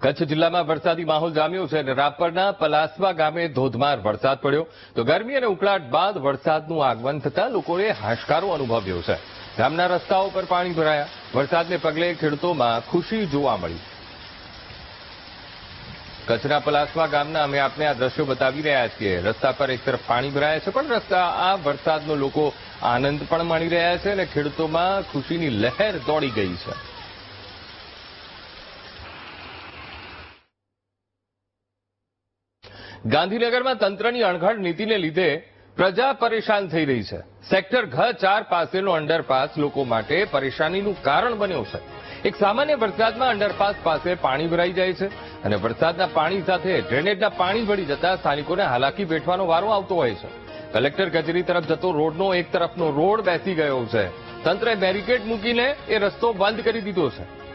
કચ્છ જિલ્લામાં વરસાદી માહોલ જામ્યો છે અને રાપરના પલાસવા ગામે ધોધમાર વરસાદ પડ્યો. તો ગરમી અને ઉકળાટ બાદ વરસાદનું આગમન થતાં લોકોએ હાશકારો અનુભવ્યો છે. ગામના રસ્તાઓ પર પાણી ભરાયા. વરસાદને પગલે ખેડૂતોમાં ખુશી જોવા મળી. કચ્છના પલાસવા ગામના અમે આપને આ દ્રશ્યો બતાવી રહ્યા છીએ. રસ્તા પર એક તરફ પાણી ભરાયા છે, પણ રસ્તા આ વરસાદનો લોકો આનંદ પણ માણી રહ્યા છે અને ખેડૂતોમાં ખુશીની લહેર દોડી ગઈ છે. ગાંધીનગરમાં તંત્રની અણઘડ નીતિને લીધે પ્રજા પરેશાન થઈ રહી છે. સેક્ટર ઘ ચાર પાસેનો અંડરપાસ લોકો માટે પરેશાનીનું કારણ બન્યો છે. એક સામાન્ય વરસાદમાં અંડરપાસ પાસે પાણી ભરાઈ જાય છે અને વરસાદના પાણી સાથે ડ્રેનેજના પાણી ભળી જતા સ્થાનિકોને હાલાકી વેઠવાનો વારો આવતો હોય છે. કલેક્ટર કચેરી તરફ જતો રોડનો એક તરફનો રોડ બેસી ગયો છે. તંત્રે બેરિકેડ મૂકીને એ રસ્તો બંધ કરી દીધો છે.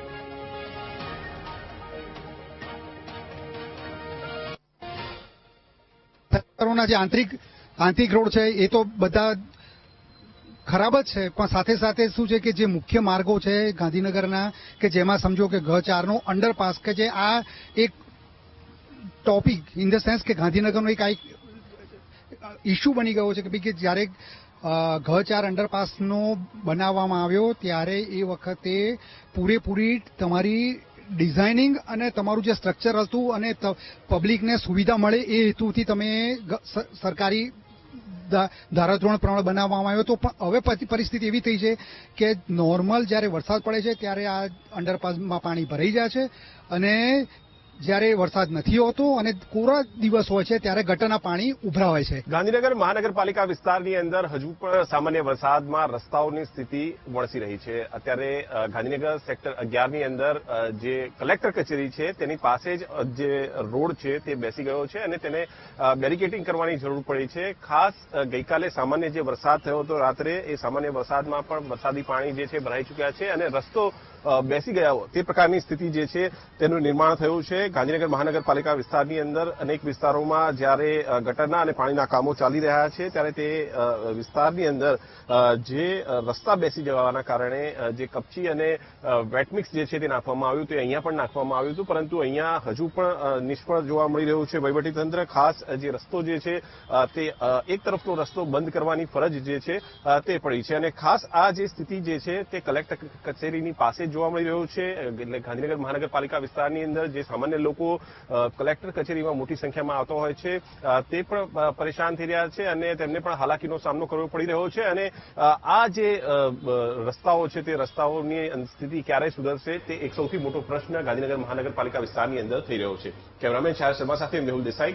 વિસ્તારોના જે આંતરિક આંતરિક રોડ છે, એ તો બધા ખરાબ જ છે. પણ સાથે સાથે શું છે કે જે મુખ્ય માર્ગો છે ગાંધીનગરના, કે જેમાં સમજો કે ઘ ચારનો અંડરપાસ, કે જે આ એક ટોપિક, ઇન ધ સેન્સ કે ગાંધીનગરનો એક આ એક ઇસ્યુ બની ગયો છે કે ભાઈ કે જ્યારે ઘ ચાર અંડરપાસનો બનાવવામાં આવ્યો, ત્યારે એ વખતે પૂરેપૂરી તમારી ડિઝાઇનિંગ અને તમારું જે સ્ટ્રક્ચર હતું અને પબ્લિકને સુવિધા મળે એ હેતુથી તમે સરકારી ધારાધોરણ પ્રમાણે બનાવવામાં આવ્યો હતો. પણ હવે પરિસ્થિતિ એવી થઈ છે કે નોર્મલ જ્યારે વરસાદ પડે છે ત્યારે આ અંડરપાસમાં પાણી ભરાઈ જાય છે અને જ્યારે વરસાદ નથી હોતો અને કોરા દિવસ હોય છે ત્યારે ગટરના પાણી ઉભરાવાય છે. ગાંધીનગર મહાનગરપાલિકા વિસ્તારની અંદર હજુ પણ સામાન્ય વરસાદમાં રસ્તાઓની સ્થિતિ વણસી રહી છે. અત્યારે ગાંધીનગર સેક્ટર અગિયારની અંદર જે કલેક્ટર કચેરી છે, તેની પાસે જ જે રોડ છે તે બેસી ગયો છે અને તેને બેરિકેટિંગ કરવાની જરૂર પડી છે. ખાસ ગઈકાલે સામાન્ય જે વરસાદ થયો હતો રાત્રે, એ સામાન્ય વરસાદમાં પણ વરસાદી પાણી જે છે ભરાઈ ચૂક્યા છે અને રસ્તો બેસી ગયા તે પ્રકારની સ્થિતિ જે છે તેનું નિર્માણ થયું છે. ગાંધીનગર મહાનગરપાલિકા વિસ્તારની અંદર અનેક વિસ્તારોમાં જ્યારે ગટરના અને પાણીના કામો ચાલી રહ્યા છે, ત્યારે તે વિસ્તારની અંદર જે રસ્તા બેસી જવાના કારણે જે કપચી અને વેટમિક્સ જે છે તે નાખવામાં આવ્યું તે અહીંયા પણ નાખવામાં આવ્યું હતું. પરંતુ અહીંયા હજુ પણ નિષ્ફળ જોવા મળી રહ્યું છે. વહીવટીતંત્ર ખાસ જે રસ્તો જે છે તે એક તરફનો રસ્તો બંધ કરવાની ફરજ જે છે તે પડી છે. અને ખાસ આ જે સ્થિતિ જે છે તે કલેક્ટર કચેરીની પાસે જોવા મળી રહ્યું છે, એટલે ગાંધીનગર મહાનગરપાલિકા વિસ્તારની અંદર જે સામાન્ય લોકો કલેક્ટર કચેરીમાં મોટી સંખ્યામાં આવતો હોય છે તે પણ પરેશાન થઈ રહ્યા છે અને તેમને પણ હાલાકીનો સામનો કરવો પડી રહ્યો છે અને આ જે રસ્તાઓ છે તે રસ્તાઓની સ્થિતિ ક્યારે સુધરશે, તે એક સૌથી મોટો પ્રશ્ન ગાંધીનગર મહાનગરપાલિકા વિસ્તારની અંદર થઈ રહ્યો છે. કેમેરામેન શાહ શર્મા સાથે મેહુલ દેસાઈ